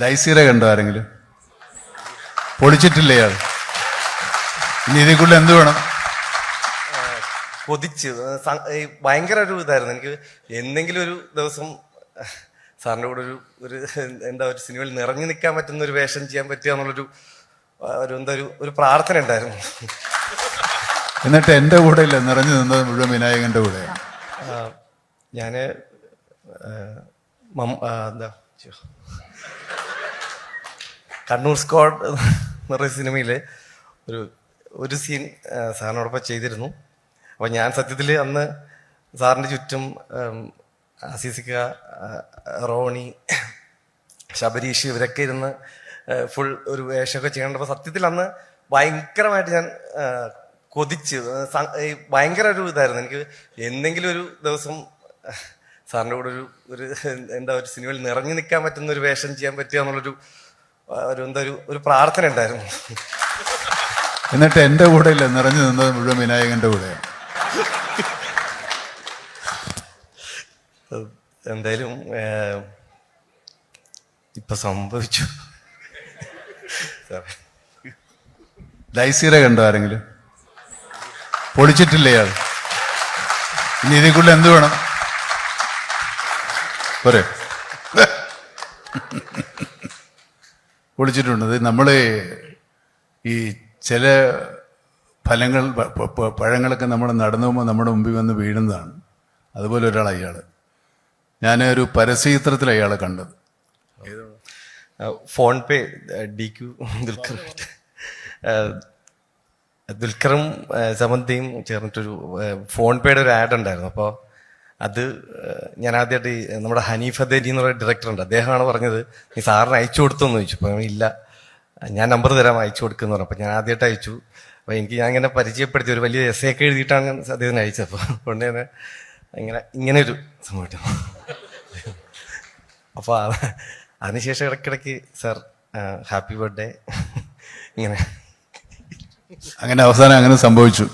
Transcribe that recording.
ഡൈസീറെ കണ്ടോ ആരെങ്കിലും? പൊളിച്ചിട്ടില്ലേ അത്? ഇനി ഇതിൽ കൂടുതൽ എന്ത് വേണം? കൊതിച്ച് ഭയങ്കര ഒരു ഇതായിരുന്നു. എനിക്ക് എന്തെങ്കിലും ഒരു ദിവസം സാറിന്റെ കൂടെ ഒരു ഒരു എന്താ ഒരു സിനിമയിൽ നിറഞ്ഞു നിൽക്കാൻ പറ്റുന്ന ഒരു വേഷം ചെയ്യാൻ പറ്റുക എന്നുള്ളൊരു ഒരു എന്താ ഒരു ഒരു പ്രാർത്ഥന ഉണ്ടായിരുന്നു. എന്നിട്ട് എന്റെ കൂടെ ഇല്ല നിറഞ്ഞു നിന്നത് മുഴുവൻ വിനായകന്റെ കൂടെ. ഞാൻ എന്താ. കണ്ണൂർ സ്ക്വാഡ് എന്ന് പറയുന്ന സിനിമയിൽ ഒരു ഒരു സീൻ സാറിനോടൊപ്പം ചെയ്തിരുന്നു. അപ്പോൾ ഞാൻ സത്യത്തിൽ അന്ന് സാറിന്റെ ചുറ്റും ആസിസിക്ക റോണി ശബരീഷ് ഇവരൊക്കെ ഇരുന്ന് ഫുൾ ഒരു വേഷമൊക്കെ ചെയ്യേണ്ടപ്പോൾ സത്യത്തിൽ അന്ന് ഭയങ്കരമായിട്ട് ഞാൻ കൊതിച്ച് ഭയങ്കര ഒരു ഇതായിരുന്നു. എനിക്ക് എന്തെങ്കിലും ഒരു ദിവസം സാറിന്റെ കൂടെ ഒരു ഒരു എന്താ ഒരു സിനിമയിൽ നിറഞ്ഞു നിൽക്കാൻ പറ്റുന്ന ഒരു വേഷം ചെയ്യാൻ പറ്റുക എന്നുള്ളൊരു ഒരു എന്താ ഒരു ഒരു പ്രാർത്ഥന ഉണ്ടായിരുന്നു. എന്നിട്ട് എന്റെ കൂടെ ഇല്ല നിറഞ്ഞു നിന്നത് മുഴുവൻ വിനായകന്റെ കൂടെ എന്തായാലും ഇപ്പൊ സംഭവിച്ചു. സാറേ. ഡൈസീറെ കണ്ടോ ആരെങ്കിലും? പൊളിച്ചിട്ടില്ലേ ഇനി ഇതിൽ കൂടുതൽ എന്ത് വേണം? പോരെ. പൊളിച്ചിട്ടുണ്ട് ഇത് നമ്മൾ ഈ ചില ഫലങ്ങൾ പഴങ്ങളൊക്കെ നമ്മൾ നടന്നു പോകുമ്പോൾ നമ്മുടെ മുമ്പിൽ വന്ന് വീഴുന്നതാണ്. അതുപോലെ ഒരാൾ അയാൾ ഞാൻ ഒരു പരസ്യചിത്രത്തിൽ അയാളെ കണ്ടത്. PhonePe D Q Dulquer ദുൽഖറും സമന്തയും ചേർന്നിട്ടൊരു ഫോൺ പേയുടെ ഒരു ആഡ് ഉണ്ടായിരുന്നു. അപ്പോൾ അത് ഞാൻ ആദ്യമായിട്ട് നമ്മുടെ ഹനീഫ് അദേരി എന്ന് പറയുന്ന ഡയറക്ടർ ഉണ്ട്. അദ്ദേഹമാണ് പറഞ്ഞത് നീ സാറിന് അയച്ചു കൊടുത്തോന്ന് ചോദിച്ചു. അപ്പോൾ ഇല്ല ഞാൻ നമ്പർ തരാം അയച്ചു കൊടുക്കുന്നു പറഞ്ഞു. അപ്പോൾ ഞാൻ ആദ്യമായിട്ട് അയച്ചു. അപ്പോൾ എനിക്ക് ഞാൻ ഇങ്ങനെ പരിചയപ്പെടുത്തി ഒരു വലിയ എസ് ഒക്കെ എഴുതിയിട്ടാണ് ഞാൻ അദ്ദേഹത്തിന് അയച്ചത്. അതുകൊണ്ട് തന്നെ ഇങ്ങനെ ഇങ്ങനെ ഒരു സംഭവം. അപ്പോൾ അത് അതിനുശേഷം ഇടയ്ക്കിടയ്ക്ക് സാർ ഹാപ്പി ബർത്ത്ഡേ. ഇങ്ങനെ. അങ്ങനെ അവസാനം അങ്ങനെ സംഭവിച്ചു.